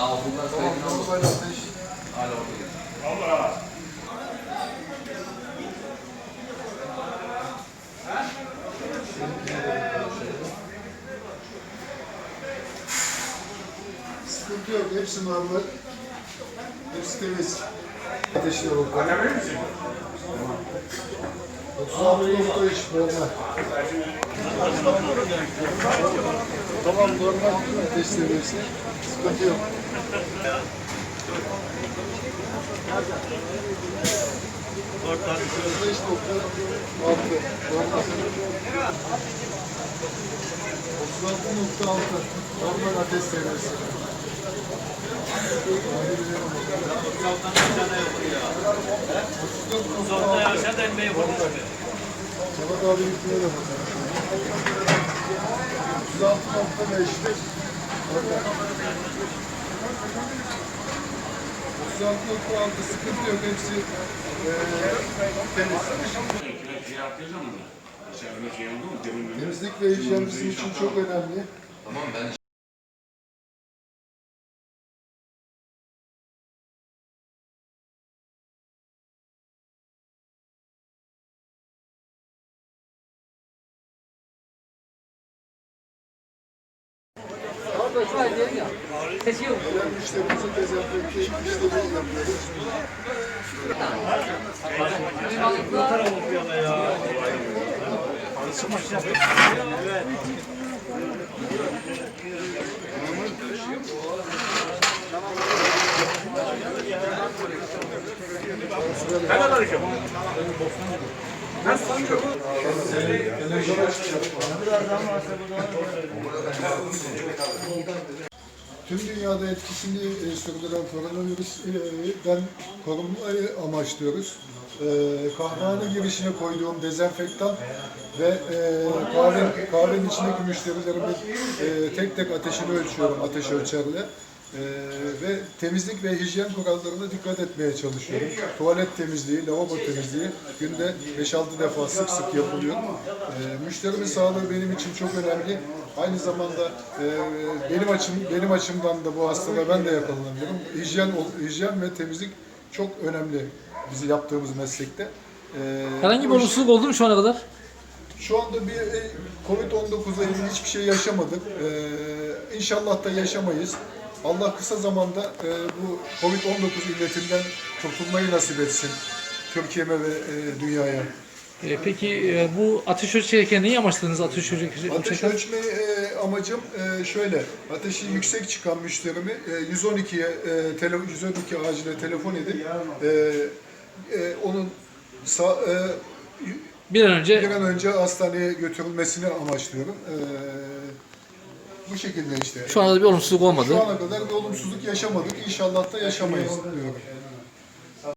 Okuldan Tamam, saygın ateş. Hala orada. Sıkıntı yok, hepsi normal. Hepsi temiz. Ateşine bakalım. Annemin misin? 36.3 normal. Tamam normal ateş seviyesi. Sıkıntı yok. Beş nokta altı. Normal. 36.6 normal ateş seviyesi. Sabah abi gitmeye de bakalım. 36.5'ti. 36.6 sıkıntı yok. Hepsi? Demin Temizlik ve hijyen bizim için çok önemli. Tamam ben müşterimize dezenfekte işlemi yapıyoruz. Ben de karışıyorum. Tüm dünyada etkisini e, sürdüren koronavirüsten korunmayı amaçlıyoruz. E, kahvehane girişine koyduğum dezenfektan ve e, kahve, kahvenin içindeki müşterilerimin e, tek tek ateşini ölçüyorum ateş ölçerle. E, ve temizlik ve hijyen kurallarına dikkat etmeye çalışıyorum. Tuvalet temizliği, lavabo temizliği günde 5-6 defa sık sık yapılıyor. E, müşterimin sağlığı benim için çok önemli. Aynı zamanda e, benim açım benim açımdan da bu hastalığa ben de yakalanıyorum. Hijyen hijyen ve temizlik çok önemli bizi yaptığımız meslekte. E, Herhangi bir olumsuzluk oldu mu şu ana kadar? şu anda bir e, Covid-19'la ilgili hiçbir şey yaşamadık. Ee, inşallah da yaşamayız. Allah kısa zamanda e, bu Covid-19 illetinden kurtulmayı nasip etsin Türkiye'me ve e, dünyaya. Ee, peki e, bu ateş ölçerken neyi amaçladınız ateş ölçerken? Ateş ölçme e, amacım e, şöyle, ateşi yüksek çıkan müşterimi e, 112'ye e, tele, 112 acile telefon edip e, e, onun sağ, e, Bir an önce bir an önce hastaneye götürülmesini amaçlıyorum. E, bu şekilde işte. şu anda da bir olumsuzluk olmadı. Şu ana kadar bir olumsuzluk yaşamadık. İnşallah da yaşamayız diyorum.